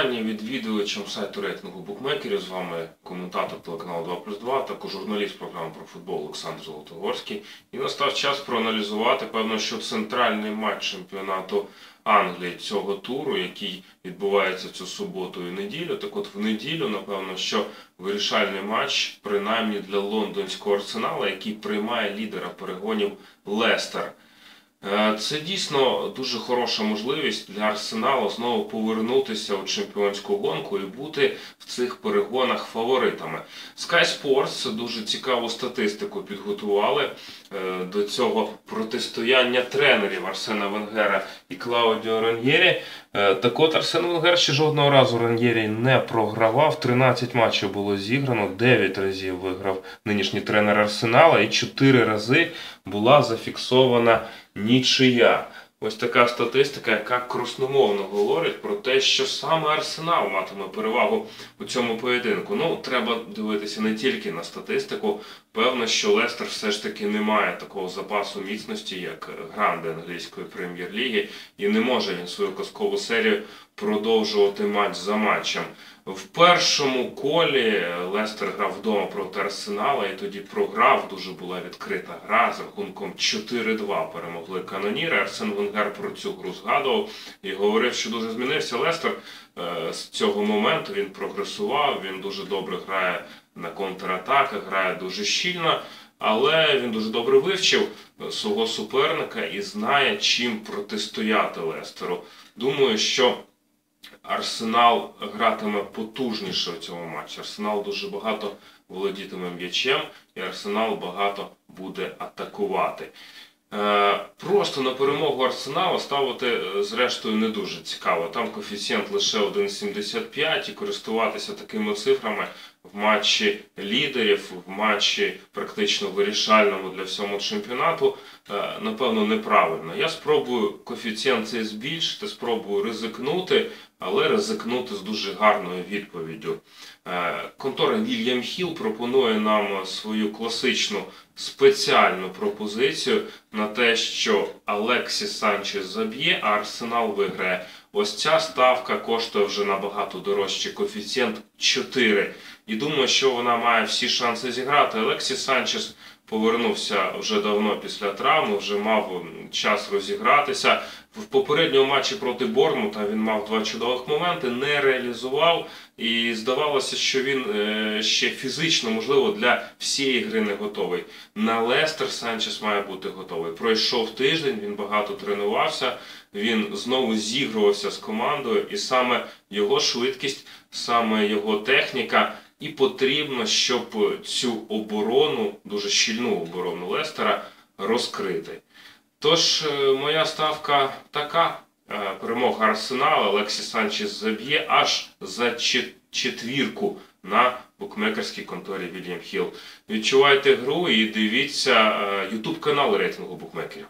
вітання відвідувачам сайту рейтингу букмекерів. З вами коментатор телеканалу 2 плюс 2, також журналіст програми про футбол Олександр Золотогорський. І настав час проаналізувати, певно, що центральний матч чемпіонату Англії цього туру, який відбувається цю суботу і неділю. Так от в неділю, напевно, що вирішальний матч, принаймні для лондонського арсенала, який приймає лідера перегонів Лестер. Е, Це дійсно дуже хороша можливість для Арсеналу знову повернутися у чемпіонську гонку і бути в цих перегонах фаворитами. Sky Sports дуже цікаву статистику підготували е, до цього протистояння тренерів Арсена Венгера і Клаудіо Раньєрі. Е, Так от Арсен Венгер ще жодного разу Раньєрі не програвав. 13 матчів було зіграно, 9 разів виграв нинішній тренер Арсенала і 4 рази була зафіксована нічия. Ось така статистика, яка красномовно говорить про те, що саме Арсенал матиме перевагу у цьому поєдинку. Ну, треба дивитися не тільки на статистику. Певно, що Лестер все ж таки не має такого запасу міцності, як гранди англійської прем'єр-ліги, і не може він свою казкову серію продовжувати матч за матчем. В першому колі Лестер грав вдома проти Арсенала і тоді програв. Дуже була відкрита гра з рахунком 4-2 перемогли каноніри. Арсен Венгер про цю гру згадував і говорив, що дуже змінився Лестер. Е, З цього моменту він прогресував, він дуже добре грає на контратаках, грає дуже щільно. Але він дуже добре вивчив е, свого суперника і знає, чим протистояти Лестеру. Думаю, що Арсенал гратиме потужніше у цьому матчі. Арсенал дуже багато володітиме м'ячем, і Арсенал багато буде атакувати. Е, Просто на перемогу Арсенала ставити е, зрештою не дуже цікаво. Там коефіцієнт лише 1,75 і користуватися такими цифрами в матчі лідерів, в матчі практично вирішальному для всього чемпіонату, е, напевно, неправильно. Я спробую коефіцієнт цей збільшити, спробую ризикнути, але ризикнути з дуже гарною відповіддю. Е, Контора Вільям Хіл пропонує нам свою класичну спеціальну пропозицію на те, що Алексіс Санчес заб'є, а Арсенал виграє. Ось ця ставка коштує вже набагато дорожче. Коефіцієнт 4. І думаю, що вона має всі шанси зіграти. Алексіс Санчес повернувся вже давно після травми, вже мав час розігратися. В попередньому матчі проти Борнмута він мав два чудових моменти, не реалізував. І здавалося, що він е, ще фізично, можливо, для всієї гри не готовий. На Лестер Санчес має бути готовий. Пройшов тиждень, він багато тренувався, він знову зігрувався з командою, і саме його швидкість, саме його техніка. І потрібно, щоб цю оборону, дуже щільну оборону Лестера, розкрити. Тож, е, моя ставка така. Е, Перемога Арсенала, Алексіс Санчес заб'є аж за четвірку на букмекерській конторі Вільям Хіл. Відчувайте гру і дивіться YouTube канал рейтингу букмекерів.